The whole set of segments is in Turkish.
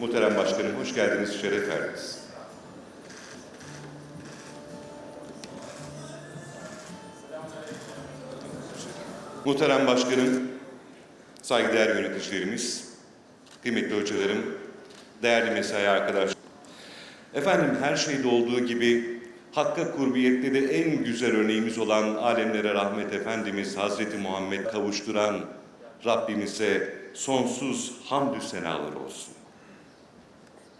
Muhterem Başkanım hoş geldiniz, şeref verdiniz. Muhterem Başkanım, saygıdeğer yöneticilerimiz, kıymetli hocalarım, değerli mesai arkadaşlar. Efendim her şeyde olduğu gibi Hakka kurbiyette de en güzel örneğimiz olan alemlere rahmet Efendimiz Hazreti Muhammed kavuşturan Rabbimize sonsuz hamdü senalar olsun.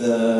the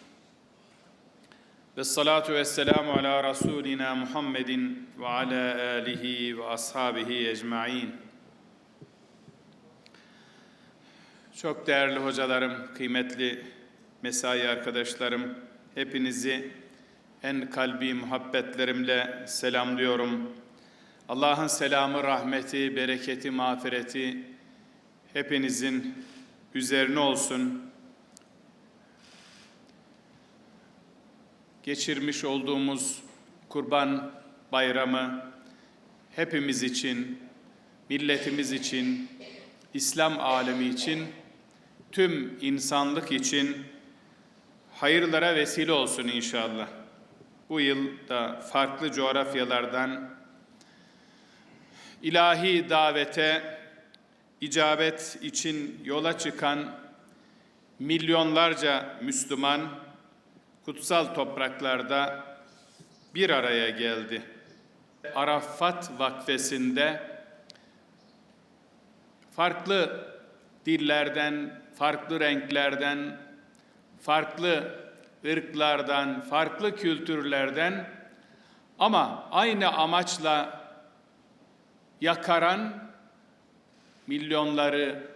Ve salatu ve selamu ala Rasulina Muhammedin ve ala alihi ve ashabihi ecmain. Çok değerli hocalarım, kıymetli mesai arkadaşlarım, hepinizi en kalbi muhabbetlerimle selamlıyorum. Allah'ın selamı, rahmeti, bereketi, mağfireti hepinizin üzerine olsun. Geçirmiş olduğumuz Kurban Bayramı hepimiz için, milletimiz için, İslam alemi için, tüm insanlık için hayırlara vesile olsun inşallah. Bu yıl da farklı coğrafyalardan ilahi davete icabet için yola çıkan milyonlarca Müslüman kutsal topraklarda bir araya geldi. Arafat Vakfesi'nde farklı dillerden, farklı renklerden, farklı ırklardan, farklı kültürlerden ama aynı amaçla yakaran milyonları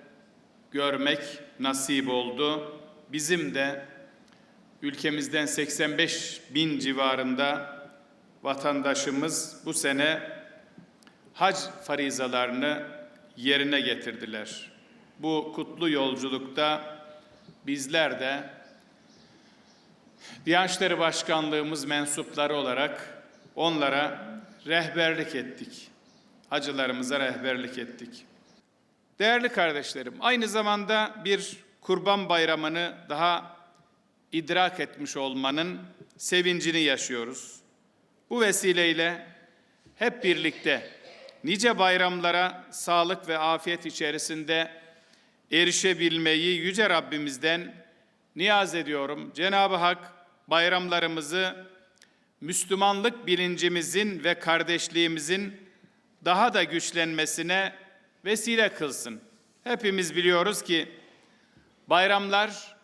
görmek nasip oldu. Bizim de ülkemizden 85 bin civarında vatandaşımız bu sene hac farizalarını yerine getirdiler. Bu kutlu yolculukta bizler de Diyanet Başkanlığımız mensupları olarak onlara rehberlik ettik. Hacılarımıza rehberlik ettik. Değerli kardeşlerim, aynı zamanda bir Kurban Bayramı'nı daha idrak etmiş olmanın sevincini yaşıyoruz. Bu vesileyle hep birlikte nice bayramlara sağlık ve afiyet içerisinde erişebilmeyi yüce Rabbimizden niyaz ediyorum. Cenab-ı Hak bayramlarımızı Müslümanlık bilincimizin ve kardeşliğimizin daha da güçlenmesine vesile kılsın. Hepimiz biliyoruz ki bayramlar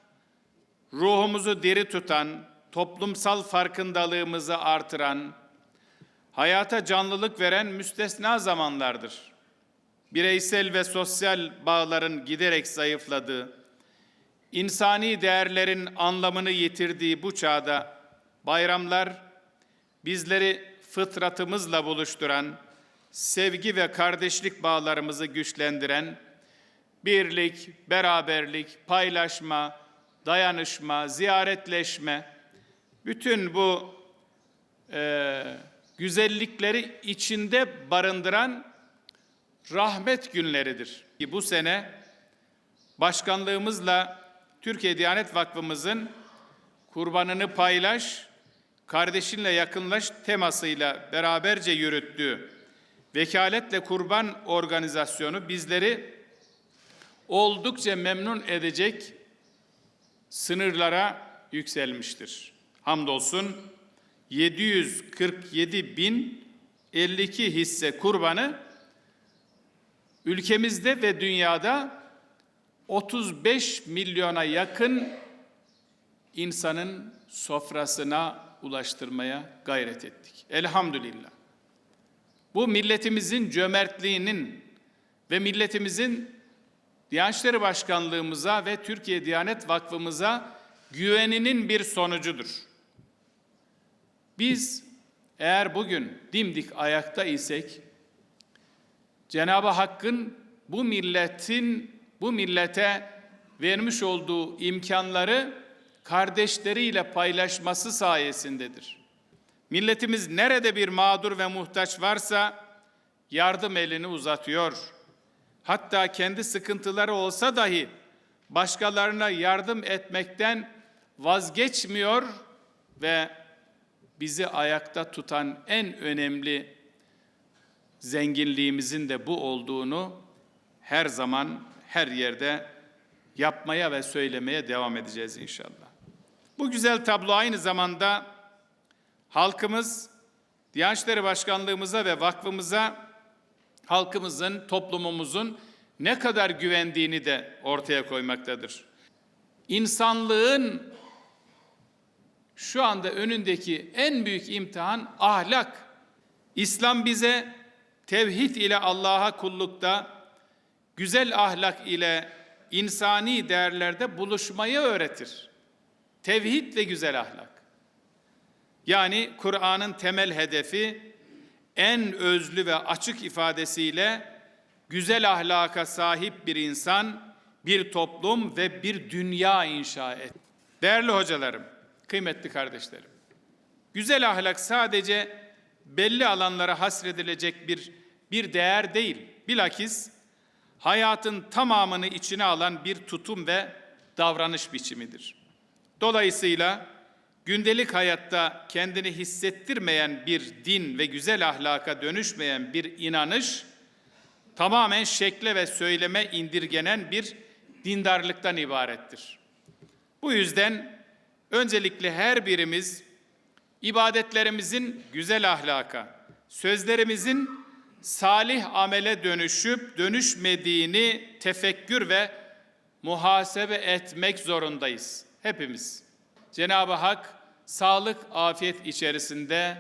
ruhumuzu diri tutan, toplumsal farkındalığımızı artıran, hayata canlılık veren müstesna zamanlardır. Bireysel ve sosyal bağların giderek zayıfladığı, insani değerlerin anlamını yitirdiği bu çağda bayramlar bizleri fıtratımızla buluşturan, sevgi ve kardeşlik bağlarımızı güçlendiren, birlik, beraberlik, paylaşma, dayanışma, ziyaretleşme, bütün bu e, güzellikleri içinde barındıran rahmet günleridir. Bu sene başkanlığımızla Türkiye Diyanet Vakfımızın kurbanını paylaş, kardeşinle yakınlaş temasıyla beraberce yürüttüğü vekaletle kurban organizasyonu bizleri oldukça memnun edecek sınırlara yükselmiştir. Hamdolsun 747 bin 52 hisse kurbanı ülkemizde ve dünyada 35 milyona yakın insanın sofrasına ulaştırmaya gayret ettik. Elhamdülillah. Bu milletimizin cömertliğinin ve milletimizin Diyanet İşleri Başkanlığımıza ve Türkiye Diyanet Vakfımıza güveninin bir sonucudur. Biz eğer bugün dimdik ayakta isek Cenab-ı Hakk'ın bu milletin bu millete vermiş olduğu imkanları kardeşleriyle paylaşması sayesindedir. Milletimiz nerede bir mağdur ve muhtaç varsa yardım elini uzatıyor. Hatta kendi sıkıntıları olsa dahi başkalarına yardım etmekten vazgeçmiyor ve bizi ayakta tutan en önemli zenginliğimizin de bu olduğunu her zaman her yerde yapmaya ve söylemeye devam edeceğiz inşallah. Bu güzel tablo aynı zamanda halkımız Diyanet İşleri Başkanlığımıza ve vakfımıza halkımızın, toplumumuzun ne kadar güvendiğini de ortaya koymaktadır. İnsanlığın şu anda önündeki en büyük imtihan ahlak. İslam bize tevhid ile Allah'a kullukta, güzel ahlak ile insani değerlerde buluşmayı öğretir. Tevhid ve güzel ahlak. Yani Kur'an'ın temel hedefi en özlü ve açık ifadesiyle güzel ahlaka sahip bir insan, bir toplum ve bir dünya inşa et. Değerli hocalarım, kıymetli kardeşlerim. Güzel ahlak sadece belli alanlara hasredilecek bir bir değer değil. Bilakis hayatın tamamını içine alan bir tutum ve davranış biçimidir. Dolayısıyla gündelik hayatta kendini hissettirmeyen bir din ve güzel ahlaka dönüşmeyen bir inanış tamamen şekle ve söyleme indirgenen bir dindarlıktan ibarettir. Bu yüzden öncelikle her birimiz ibadetlerimizin güzel ahlaka, sözlerimizin salih amele dönüşüp dönüşmediğini tefekkür ve muhasebe etmek zorundayız. Hepimiz. Cenab-ı Hak sağlık, afiyet içerisinde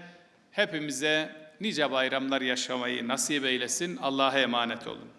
hepimize nice bayramlar yaşamayı nasip eylesin. Allah'a emanet olun.